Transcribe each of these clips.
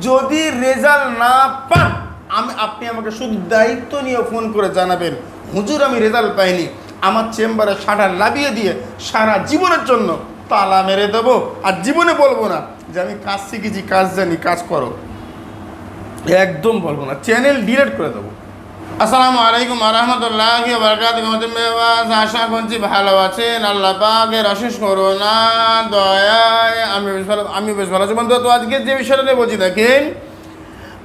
যদি রেজাল্ট না পান, আমি আপনি আমাকে শুধু দায়িত্ব নিয়ে ফোন করে জানাবেন। হুজুর, আমি রেজাল্ট পাইনি। আমার চেম্বারে সাটা লাভিয়ে দিয়ে সারা জীবনের জন্য তালা মেরে দেব। আর জীবনে বলব না যে আমি কাজ শিখেছি, কাজ জানি, কাজ করো। একদম বলব না, চ্যানেল ডিলেট করে দেবো। আসসালামু আলাইকুম আরহামতুল্লাহ বরকাত আশা করছি ভালো আছেন। আল্লাহ পাকের অশেষ করোনা দয়ায় আমি বেশ ভালো আমি বেশ ভালো আছি। বন্ধু, তো আজকে যে বিষয়টা নিয়ে বলছি, দেখেন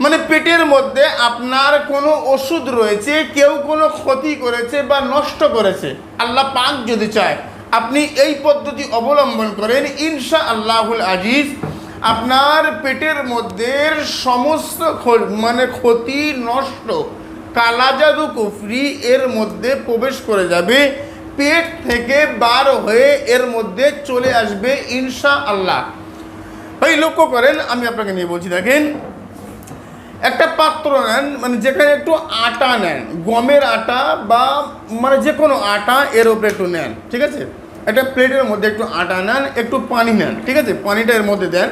মানে পেটের মধ্যে আপনার কোনো ওষুধ রয়েছে, কেউ কোনো ক্ষতি করেছে বা নষ্ট করেছে, আল্লাহ পাক যদি চায়, আপনি এই পদ্ধতি অবলম্বন করেন ইনশা আল্লাহুল আজিজ আপনার পেটের মধ্যে সমস্ত মানে ক্ষতি নষ্ট কালাজাদু কুফরি এর মধ্যে প্রবেশ করে যাবে, পেট থেকে বার হয়ে এর মধ্যে চলে আসবে ইনশা আল্লাহ ভাই, লক্ষ্য করেন, আমি আপনাকে নিয়ে বলছি, দেখেন, একটা পাত্র নেন মানে যেখানে একটু আটা নেন, গমের আটা বা মানে যে কোনো আটা এর উপরে একটু নেন, ঠিক আছে? একটা প্লেটের মধ্যে একটু আটা নেন, একটু পানি নেন, ঠিক আছে? পানিটা এর মধ্যে দেন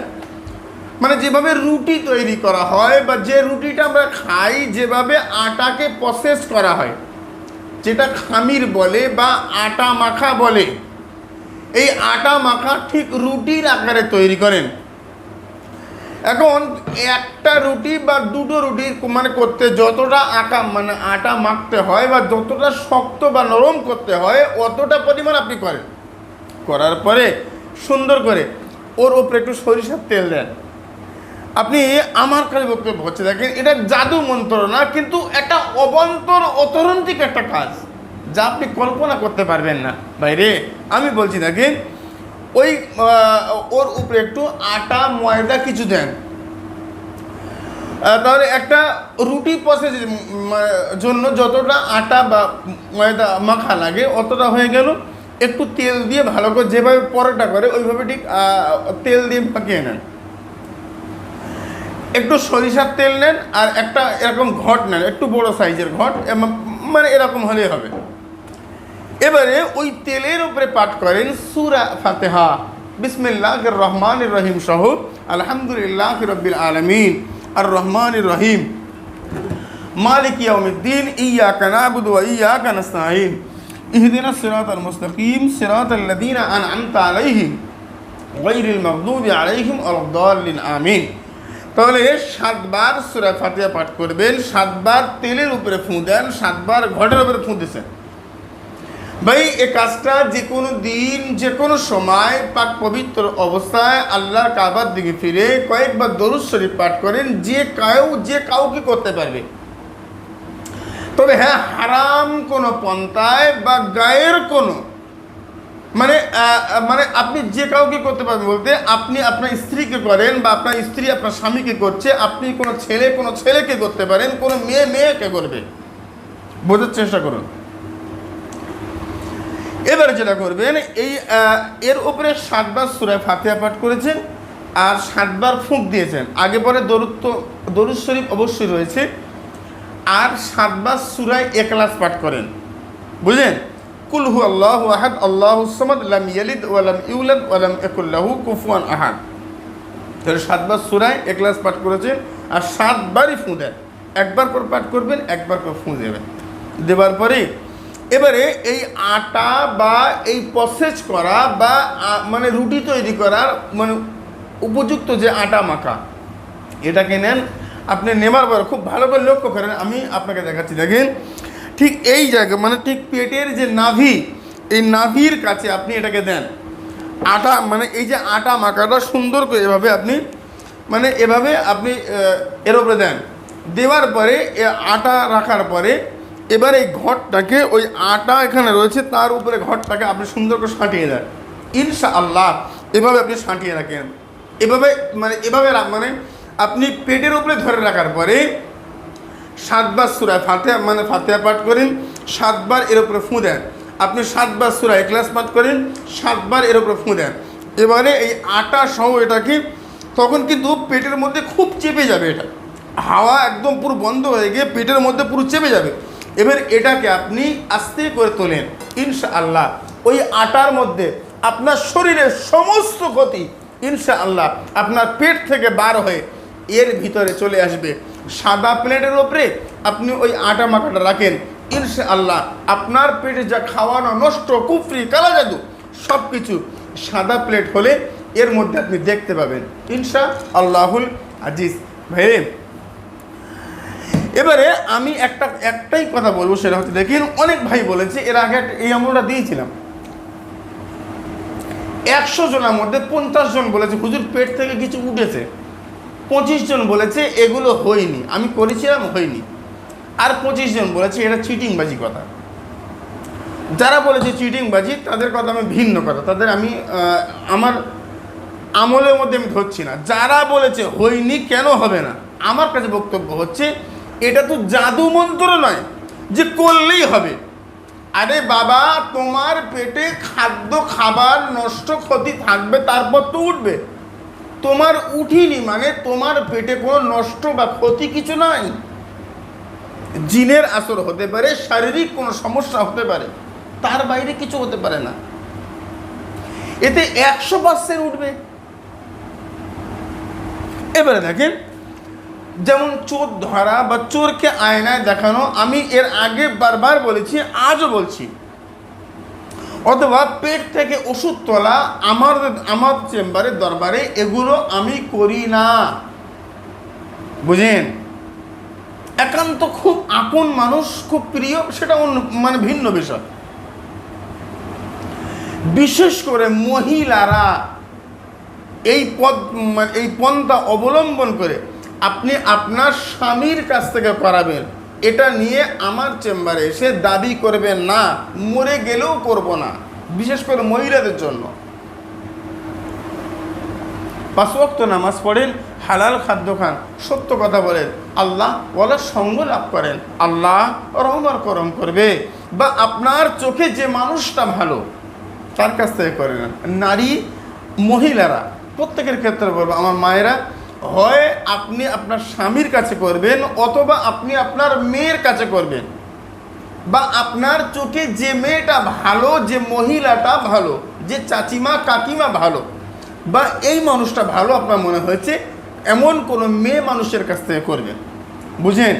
মানে যেভাবে রুটি তৈরি করা হয় বা যে রুটিটা আমরা খাই, যেভাবে আটাকে প্রসেস করা হয়, যেটা খামির বলে বা আটা মাখা বলে, এই আটা মাখা ঠিক রুটির আকারে তৈরি করেন। এখন একটা রুটি বা দুটো রুটি মানে করতে যতটা আটা মানে আটা মাখতে হয় বা যতটা শক্ত বা নরম করতে হয়, অতটা পরিমাণ আপনি করেন। করার পরে সুন্দর করে ওর ওপরে একটু সরিষার তেল দেন। আপনি আমার কাছে বক্তব্য হচ্ছে, দেখেন, এটা জাদু মন্ত্র না, কিন্তু একটা অবন্তর অতরন্তিক একটা কাজ যা আপনি কল্পনা করতে পারবেন না। বাইরে, আমি বলছি, দেখেন, ওই ওর উপরে একটু আটা, ময়দা কিছু দেন। তাহলে একটা রুটি প্রসেস জন্য যতটা আটা বা ময়দা মাখা লাগে, অতটা হয়ে গেল। একটু তেল দিয়ে ভালো করে যেভাবে পরোটা করে, ওইভাবে ঠিক তেল দিয়ে পাকিয়ে নেন। একটু সরিষার তেল নেন আর একটা এরকম ঘট নেন, একটু বড় সাইজের ঘট মানে এরকম হলেই হবে। এবারে ওই তেলের উপরে পাঠ করেন সুরা ফাতেহা। বিসমিল্লাহ রহমান রহিম সহ, আলহামদুলিল্লাহ রব্বিল আলমিন। আর রহমান রহিম। মালিক ইয়াউমিদ্দিন, ইয়াকা নাবুদু ওয়া ইয়াকা নাস্তাঈন। ইহদিনা সিরাতাল মুস্তাকিম, সিরাতাল লাযীনা আন'আমতা আলাইহিম। গায়রিল মাগদুবি আলাইহিম ওয়ালাদ-দাল্লিন, আমিন। তাহলে সাতবার সূরা ফাতিহা পাঠ করবেন, সাতবার তেলের উপরে ফুঁ দেন, সাতবার ঘটের উপরে ফুঁ দিয়েছেন ভাই, এ কাজটা যে কোনো দিন, যে কোনো সময়, পাক পবিত্র অবস্থায় আল্লাহর কাবার দিকে ফিরে কয়েকবার দরুদ শরীফ পাঠ করেন, যে কাউ যে কাউকে করতে পারবে। তবে হ্যাঁ হারাম কোনো পন্থায় বা গায়ের কোনো মানে মানে আপনি যে কাউকে করতে পারবেন বলতে, আপনি আপনার স্ত্রীকে করেন বা আপনার স্ত্রী আপনার স্বামীকে করছে, আপনি কোনো ছেলে, কোনো ছেলেকে করতে পারেন, কোনো মেয়ে মেয়েকে করবে। বোঝার চেষ্টা করুন। এবারে যেটা করবেন, এই এর উপরে সাতবার সুরায় ফাতিহা পাঠ করেছেন আর সাতবার ফুঁক দিয়েছেন। আগে পরে দরুত্ব দরুদ শরীফ অবশ্যই রয়েছে। আর সাতবার সুরায় একলাস পাঠ করেন। বুঝলেন? কুল হু আল্লাহ আহাদ, আল্লাহ সামাদ, লাম ইয়ালিদ ওয়ালাম ইউলাদ ওয়ালাম একুল্লাহু কুফুয়ান আহাদ। তাহলে সাতবার সুরায় একলাস পাঠ করেছেন আর সাতবারই ফুঁ দেন একবার করে পাঠ করবেন, একবার করে ফুঁ দেবেন। দেওয়ার পরে এবারে এই আটা বা এই প্রসেস করা বা মানে রুটি তৈরি করার মানে উপযুক্ত যে আটা মাখা, এটাকে নেন। আপনি নেবার পর খুব ভালো করে লক্ষ্য করেন। আমি আপনাকে দেখাচ্ছি, দেখেন। ঠিক এই জায়গা মানে ঠিক পেটের যে নাভি, এই নাভির কাছে আপনি এটাকে দেন। আটা মানে এই যে আটা মাখাটা সুন্দর করে এভাবে আপনি মানে এভাবে আপনি এর উপরে দেন। দেওয়ার পরে আটা রাখার পরে এবার এই ঘরটাকে, ওই আটা এখানে রয়েছে, তার উপরে ঘরটাকে আপনি সুন্দর করে সাঁটিয়ে দেন। ইনশা আল্লাহ এভাবে আপনি সাঁটিয়ে রাখেন। এভাবে মানে এভাবে মানে আপনি পেটের উপরে ধরে রাখার পরে সাতবার সুরায় ফাতেহা মানে ফাতেহা পাঠ করেন, সাতবার এর উপরে ফুঁ দেন। আপনি সাতবার সুরায় ক্লাস পাঠ করেন, সাতবার এর উপরে ফুঁ দেন। এবারে এই আটা সহ এটাকে তখন কিন্তু পেটের মধ্যে খুব চেপে যাবে এটা। হাওয়া একদম পুরো বন্ধ হয়ে গিয়ে পেটের মধ্যে পুরো চেপে যাবে। এবার এটাকে আপনি আস্তে করে তোলেন ইনশা আল্লাহ ওই আটার মধ্যে আপনার শরীরের সমস্ত ক্ষতি ইনশা আল্লাহ আপনার পেট থেকে বার হয়ে এর ভিতরে চলে আসবে। সাদা প্লেটের ওপরে আপনি ওই আটা মাখাটা রাখেন। ইনশা আল্লাহ আপনার পেটে যা খাওয়ানো নষ্ট, কুফরি, কালা জাদু সব কিছু সাদা প্লেট হলে এর মধ্যে আপনি দেখতে পাবেন। ইনশা আল্লাহুল আজিজ। ভাই এবারে আমি একটা, একটাই কথা বলব, সেটা হচ্ছে দেখেন, অনেক ভাই বলেছে, এর আগে এই আমলটা দিয়েছিলাম। একশো জনের মধ্যে পঞ্চাশ জন বলেছে, হুজুর পেট থেকে কিছু উঠেছে। পঁচিশ জন বলেছে, এগুলো হয়নি। আমি করেছিলাম, হয়নি। আর পঁচিশ জন বলেছে, এটা চিটিংবাজি কথা। যারা বলেছে চিটিংবাজি, তাদের কথা আমি ভিন্ন কথা। তাদের আমি আমার আমলের মধ্যে আমি ধরছি না। যারা বলেছে হয়নি, কেন হবে না? আমার কাছে বক্তব্য হচ্ছে, এটা তো জাদু মন্ত্র নয় যে করলেই হবে। আরে বাবা, তোমার পেটে খাদ্য খাবার নষ্ট ক্ষতি থাকবে, তারপর তো উঠবে। তোমার উঠিনি মানে তোমার পেটে কোনো নষ্ট বা ক্ষতি কিছু নাই। জিনের আসর হতে পারে, শারীরিক কোনো সমস্যা হতে পারে, তার বাইরে কিছু হতে পারে না। এতে একশো পার্সেন্ট উঠবে। এবারে দেখেন, যেমন চোর ধরা বা চোরকে আয়নায় দেখানো, আমি এর আগে বারবার বলেছি, আজও বলছি অথবা পেট থেকে ওষুধ তোলা আমার আমার চেম্বারে দরবারে এগুলো আমি করি না। বুঝেন? একান্ত খুব আপন মানুষ, খুব প্রিয়, সেটা অন্য মানে ভিন্ন বিষয়। বিশেষ করে মহিলারা এই পদ মানে এই পন্থা অবলম্বন করে আপনি আপনার স্বামীর কাছ থেকে করাবেন। এটা নিয়ে আমার চেম্বারে এসে দাবি করবে না, মরে গেলেও করব না, বিশেষ করে মহিলাদের জন্য। পাঁচ ওয়াক্ত নামাজ পড়েন, হালাল খাদ্য খান, সত্য কথা বলেন, আল্লাহ ওলা সঙ্গ লাভ করেন, আল্লাহ রহমার করম করবে। বা আপনার চোখে যে মানুষটা ভালো, তার কাছ থেকে করে নেন নারী মহিলারা, প্রত্যেকের ক্ষেত্রে বলব, আমার মায়েরা হয় আপনি আপনার স্বামীর কাছে করবেন অথবা আপনি আপনার মেয়ের কাছে করবেন। বা আপনার চোখে যে মেয়েটা ভালো, যে মহিলাটা ভালো, যে চাচিমা, কাকিমা ভালো, বা এই মানুষটা ভালো আপনার মনে হয়েছে, এমন কোনো মেয়ে মানুষের কাছ থেকে করবেন। বুঝেন?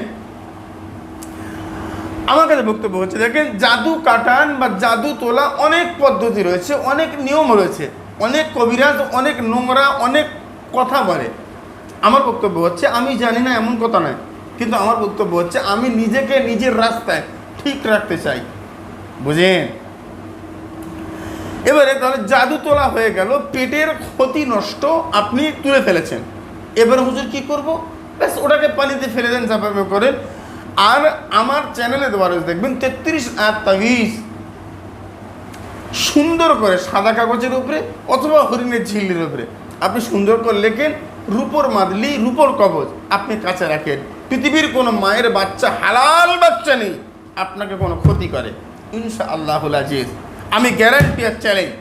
আমার কাছে বক্তব্য হচ্ছে, দেখেন, জাদু কাটান বা জাদু তোলা অনেক পদ্ধতি রয়েছে, অনেক নিয়ম রয়েছে, অনেক কবিরাজ, অনেক নোংরা, অনেক কথা বলে। আমার বক্তব্য হচ্ছে, আমি জানি না এমন কথা নয়, কিন্তু আমার বক্তব্য হচ্ছে, আমি নিজেকে নিজের রাস্তায় ঠিক রাখতে চাই। বুঝেন? এবারে তাহলে জাদু তোলা হয়ে গেল, পেটের ক্ষতি নষ্ট আপনি তুলে ফেলেছেন। এবার হুজুর কি করব? ব্যাস, ওটাকে পানিতে ফেলে দেন চাপাবে করেন। আর আমার চ্যানেলে দেওয়া রয়েছে দেখবেন, তেত্রিশ আর তাবিজ সুন্দর করে সাদা কাগজের উপরে অথবা হরিণের ঝিল্লির উপরে। আপনি সুন্দর করে লেখেন রূপর মাদলি, রূপর কবজ। আপনি কাছে রাখেন। পৃথিবীর কোনো মায়ের বাচ্চা, হালাল বাচ্চা নেই। আপনাকে কোনো ক্ষতি করে। ইনশা আল্লাহুল আজিজ। আমি গ্যারান্টি আর চ্যালেঞ্জ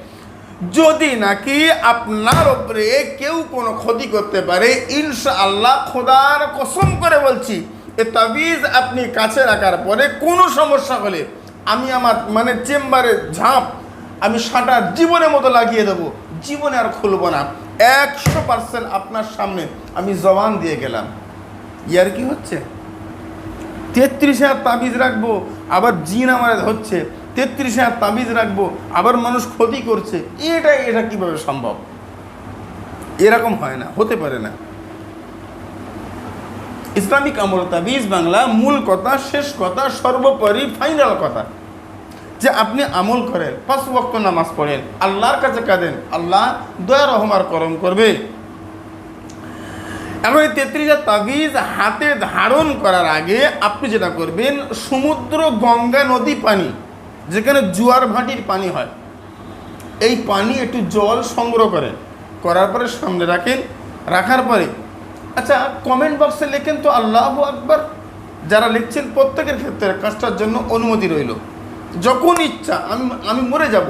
যদি নাকি আপনার ওপরে কেউ কোনো ক্ষতি করতে পারে ইনশা আল্লাহ খোদার কসম করে বলছি, এ তাবিজ আপনি কাছে রাখার পরে কোনো সমস্যা হলে আমি আমার মানে চেম্বারে ঝাঁপ, আমি সাঁটা জীবনের মতো লাগিয়ে দেবো। জীবনে আর খুলবো না। একশো পার্সেন্ট আপনার সামনে আমি জবান দিয়ে গেলাম। ইয়ার কি হচ্ছে? তেত্রিশ হাজার তাবিজ রাখব, আবার জিন আমার হচ্ছে। তেত্রিশ হাজার তাবিজ রাখব, আবার মানুষ ক্ষতি করছে। এটা এটা কীভাবে সম্ভব? এরকম হয় না, হতে পারে না। ইসলামিক আমল তাবিজ বাংলা মূল কথা, শেষ কথা, সর্বোপরি ফাইনাল কথা। যে আপনি আমল করেন, পাঁচ ওয়াক্ত নামাজ পড়েন, আল্লাহর কাছে কাঁদেন, আল্লাহ দয়া রহমার করম করবে। এখন এই তেত্রিশ তাবিজ হাতে ধারণ করার আগে আপনি যেটা করবেন, সমুদ্র, গঙ্গা নদী পানি, যেখানে জোয়ার ভাটির পানি হয়, এই পানি একটু জল সংগ্রহ করেন, করার পরে সামনে রাখেন, রাখার পরে আচ্ছা কমেন্ট বক্সে লেখেন তো আল্লাহ আকবার, যারা লিখছেন প্রত্যেকের ক্ষেত্রে কাজটার জন্য অনুমতি রইল। যখন ইচ্ছা, আমি আমি মরে যাব।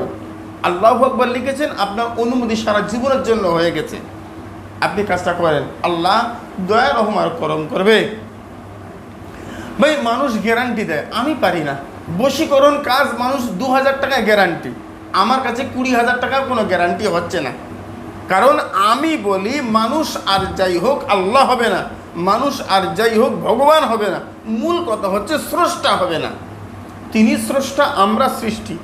আল্লাহ আকবার লিখেছেন, আপনার অনুমতি সারা জীবনের জন্য হয়ে গেছে। আপনি কাজটা করেন। আল্লাহ দয়া রহমার করম করবে। ভাই, মানুষ গ্যারান্টি দেয়। আমি পারি না। বশীকরণ কাজ মানুষ দু হাজার টাকা গ্যারান্টি আমার কাছে কুড়ি হাজার টাকার কোনো গ্যারান্টি হচ্ছে না। কারণ আমি বলি, মানুষ আর যাই হোক, আল্লাহ হবে না। মানুষ আর যাই হোক, ভগবান হবে না। মূল কথা হচ্ছে স্রষ্টা হবে না। তিনি স্রষ্টা, আমরা সৃষ্টি।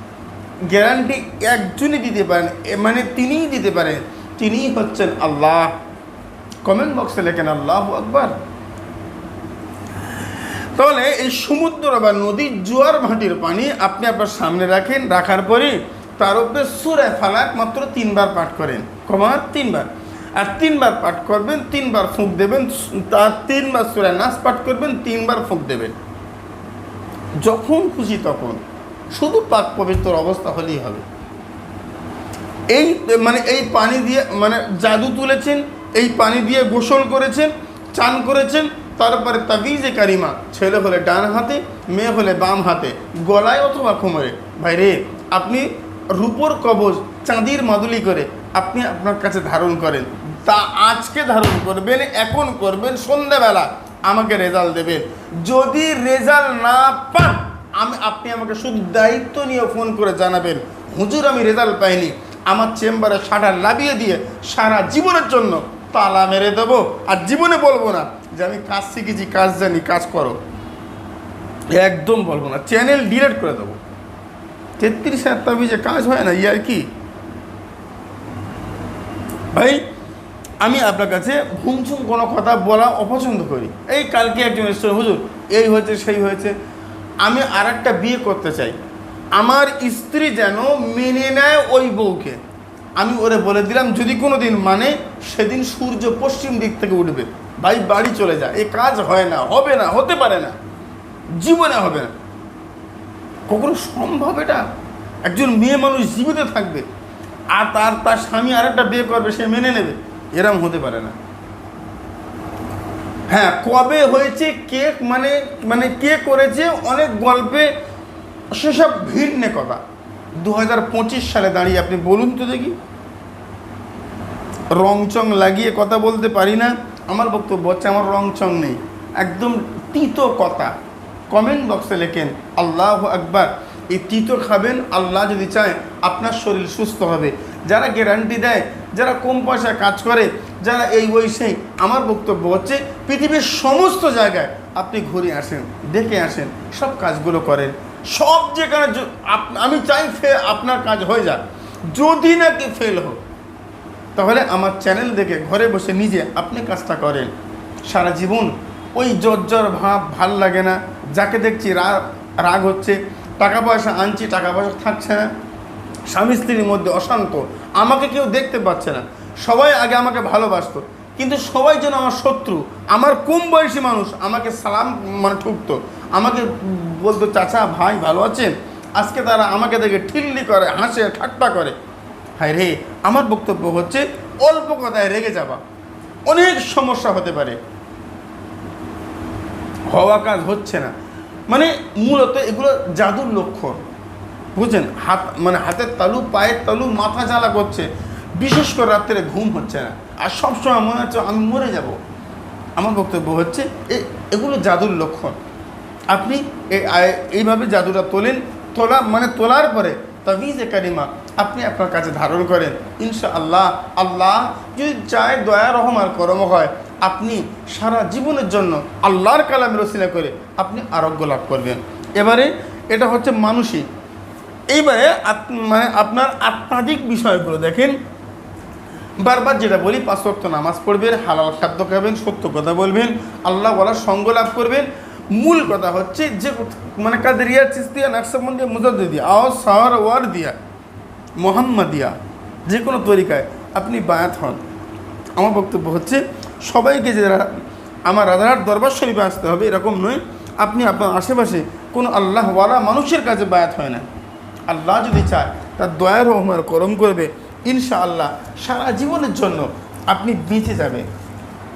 গ্যারান্টি একজনই দিতে পারেন মানে তিনিই দিতে পারেন, তিনিই হচ্ছেন আল্লাহ। কমেন্ট বক্সে লেখেন, আল্লাহ আকবার। তাহলে এই সমুদ্র বা নদীর জোয়ার ভাটির পানি আপনি আপনার সামনে রাখেন, রাখার পরে তার উপরে সুরে ফালাক মাত্র তিনবার পাঠ করেন। কমা, তিনবার। আর তিনবার পাঠ করবেন, তিনবার ফুঁক দেবেন, তার তিনবার সুরে নাচ পাঠ করবেন, তিনবার ফুঁক দেবেন। যখন খুশি তখন। শুধু পাক পবিত্র অবস্থা হলেই হবে। এই মানে এই পানি দিয়ে মানে জাদু তুলেছেন, এই পানি দিয়ে গোসল করেছেন, চান করেছেন, তারপরে তাবিজে কারিমা, ছেলে হলে ডান হাতে, মেয়ে হলে বাম হাতে, গলায় অথবা কোমরে। ভাই রে আপনি রূপোর কবজ, চাঁদির মাদুলি করে আপনি আপনার কাছে ধারণ করেন। তা আজকে ধারণ করবেন, এখন করবেন সন্ধ্যাবেলা। আমাকে রেজাল্ট দেবে। যদি রেজাল্ট না পান, আমি, আপনি আমাকে শুধু দায়িত্ব নিয়ে ফোন করে জানাবেন, হুজুর, আমি রেজাল্ট পাইনি। আমার চেম্বারে শাটার লাভিয়ে দিয়ে সারা জীবনের জন্য তালা মেরে দেবো আর জীবনে বলব না যে আমি কাজ শিখেছি, কাজ জানি, কাজ করো। একদম বলব না চ্যানেল ডিলেট করে দেবো। তেত্রিশ হাজার তাবিজে কাজ হয় না, ইয়ার কি? ভাই আমি আপনার কাছে ঘুমছুম কোনো কথা বলা অপছন্দ করি। এই কালকে একজন এসছে হুজুর, এই হয়েছে, সেই হয়েছে। আমি আর একটা বিয়ে করতে চাই। আমার স্ত্রী যেন মেনে নেয় ওই বউকে। আমি ওরে বলে দিলাম, যদি কোনো দিন মানে সেদিন সূর্য পশ্চিম দিক থেকে উঠবে। ভাই, বাড়ি চলে যায় এ কাজ হয় না, হবে না, হতে পারে না। জীবনে হবে না। কখনো সম্ভব এটা? একজন মেয়ে মানুষ জীবিত থাকবে। আর তার তার স্বামী আর একটা বিয়ে করবে, সে মেনে নেবে। এরম হতে পারে না। হ্যাঁ কবে হয়েছে, কে মানে মানে কে করেছে, অনেক গল্পে সেসব ভিড় কথা। দু হাজার পঁচিশ সালে দাঁড়িয়ে আপনি বলুন তো দেখি। রংচং লাগিয়ে কথা বলতে পারি না। আমার বক্তব্য হচ্ছে, আমার রংচং নেই। একদম তিতো কথা। কমেন্ট বক্সে লেখেন, আল্লাহ আকবার। এই তিতো খাবেন, আল্লাহ যদি চায় আপনার শরীর সুস্থ হবে। যারা গ্যারান্টি দেয় যারা কম পয়সায় কাজ করে, যারা এই ওই সেই আমার বক্তব্য হচ্ছে, পৃথিবীর সমস্ত জায়গায় আপনি ঘুরে আসেন, দেখে আসেন, সব কাজগুলো করেন। সব যেখানে আমি চাই ফে আপনার কাজ হয়ে যাক। যদি নাকি ফেল হোক তাহলে আমার চ্যানেল দেখে ঘরে বসে নিজে আপনি কাজটা করেন। সারা জীবন ওই জর্জর ভাব, ভালো লাগে না। যাকে দেখছি রাগ হচ্ছে, টাকা পয়সা আনছি, টাকা পয়সা থাকছে না। স্বামী স্ত্রীর মধ্যে অশান্ত। আমাকে কেউ দেখতে পাচ্ছে না। সবাই আগে আমাকে ভালোবাসতো। কিন্তু সবাই যেন আমার শত্রু, আমার কম বয়সী মানুষ আমাকে সালাম মানে ঠুকতো। আমাকে বলতো, চাচা, ভাই, ভালো আছেন? আজকে তারা আমাকে দেখে ঠিল্লি করে, হাসে, ঠাট্টা করে। হায় রে, আমার বক্তব্য হচ্ছে, অল্প কথায় রেগে যাওয়া অনেক সমস্যা হতে পারে। হওয়া কাজ হচ্ছে না। মানে মূলত এগুলো জাদুর লক্ষণ। বুঝছেন? হাত মানে হাতের তালু, পায়ের তালু, মাথা জ্বালা করছে। বিশেষ করে রাত্রে ঘুম হচ্ছে না। আর সবসময় মনে হচ্ছে আমি মরে যাব। আমার বক্তব্য হচ্ছে, এ- এগুলো জাদুর লক্ষণ। আপনি এইভাবে জাদুটা তোলেন, তোলা মানে তোলার পরে তাবিজে কারিমা আপনি আপনার কাছে ধারণ করেন ইনশা আল্লাহ আল্লাহ যদি চায় দয়া, রহম আর করম হয়, আপনি সারা জীবনের জন্য আল্লাহর কালামের রসিলা করে আপনি আরোগ্য লাভ করবেন। এবারে এটা হচ্ছে মানসিক। এইবারে মানে আপনার আত্মাধিক বিষয়গুলো দেখেন। বারবার যেটা বলি, পাঁচ নামাজ পড়বেন, হালাল খাদ্য খাবেন, সত্য কথা বলবেন, আল্লাহ বলার সঙ্গ লাভ করবেন। মূল কথা হচ্ছে যে মানে কাদেরিয়া, চিস্তিয়া, নাকসাবন্দি মুজাদ্দিয়া আও সাওয়ার, ওয়ার দিয়া, মোহাম্মদিয়া, যে কোনো তরিকায় আপনি বায়াত হন। আমার বক্তব্য হচ্ছে, সবাইকে যারা আমার রাধারহাট দরবার শরীফে আসতে হবে, এরকম নয়। আপনি আপনার আশেপাশে কোনো আল্লাহওয়ালা মানুষের কাছে বায়াত হয় না। আল্লাহ যদি চায়, তার দয়ার রহমার করম করবে, ইনশাআল্লাহ সারা জীবনের জন্য আপনি বেঁচে যাবেন।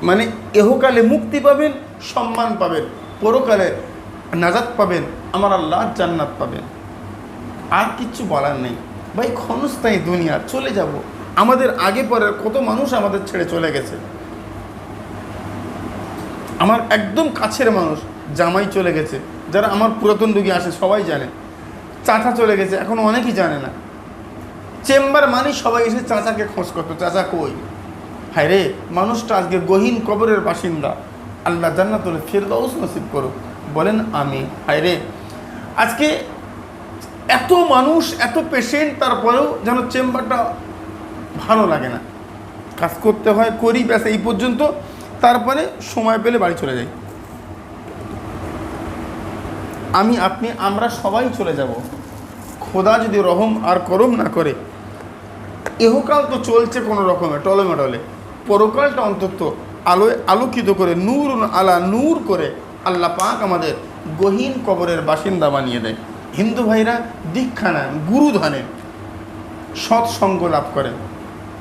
মানে এহকালে মুক্তি পাবেন, সম্মান পাবেন, পরকালে নাজাত পাবেন, আমার আল্লাহ জান্নাত পাবেন। আর কিচ্ছু বলার নেই। ভাই, ক্ষণস্থায়ী দুনিয়া, চলে যাব। আমাদের আগে পরে কত মানুষ আমাদের ছেড়ে চলে গেছে। আমার একদম কাছের মানুষ জামাই চলে গেছে। যারা আমার পুরাতন রুগী আসে, সবাই জানে। চাচা চলে গেছে, এখন অনেকেই জানে না। চেম্বার মানে সবাই এসে চাচাকে খোঁজ করতো, চাচা কই? হায় রে, মানুষটা আজকে গহীন কবরের বাসিন্দা। আল্লাহ জান্নাতুল ফেরদাউস নসিব করুক। বলেন, আমি। হায় রে, আজকে এত মানুষ, এত পেশেন্ট তারপরেও যেন চেম্বারটা ভালো লাগে না। কাজ করতে হয়, করি, ব্যাস, এই পর্যন্ত। তারপরে সময় পেলে বাড়ি চলে যাই। আমি, আপনি, আমরা সবাই চলে যাব। খোদা যদি রহম আর করম না করে এহকাল তো চলছে কোনো রকমে টলমেটলে পরকালটা অন্তত আলোয় আলোকিত করে নূর আলা নূর করে আল্লাহ পাক আমাদের গহীন কবরের বাসিন্দা বানিয়ে দেয়। হিন্দু ভাইরা দীক্ষা নেন, গুরু ধানেন সৎসঙ্গ লাভ করেন।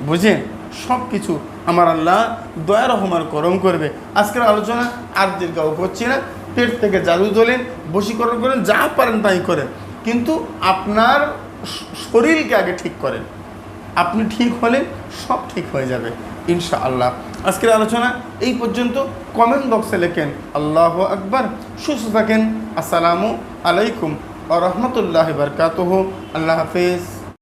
বুঝেন সব কিছু আমার আল্লাহ দয়া রহমার করম করবে। আজকের আলোচনা আর দীর্ঘাও করছি না। পেট থেকে জাদু তোলেন বশীকরণ করেন, যা পারেন তাই করেন। কিন্তু আপনার শরীরকে আগে ঠিক করেন। আপনি ঠিক হলে সব ঠিক হয়ে যাবে ইনশা আল্লাহ আজকের আলোচনা এই পর্যন্ত। কমেন্ট বক্সে লেখেন, আল্লাহ আকবার। সুস্থ থাকেন। আসসালামু আলাইকুম ও রহমতুল্লাহ বরকাতহ। আল্লাহ হাফেজ।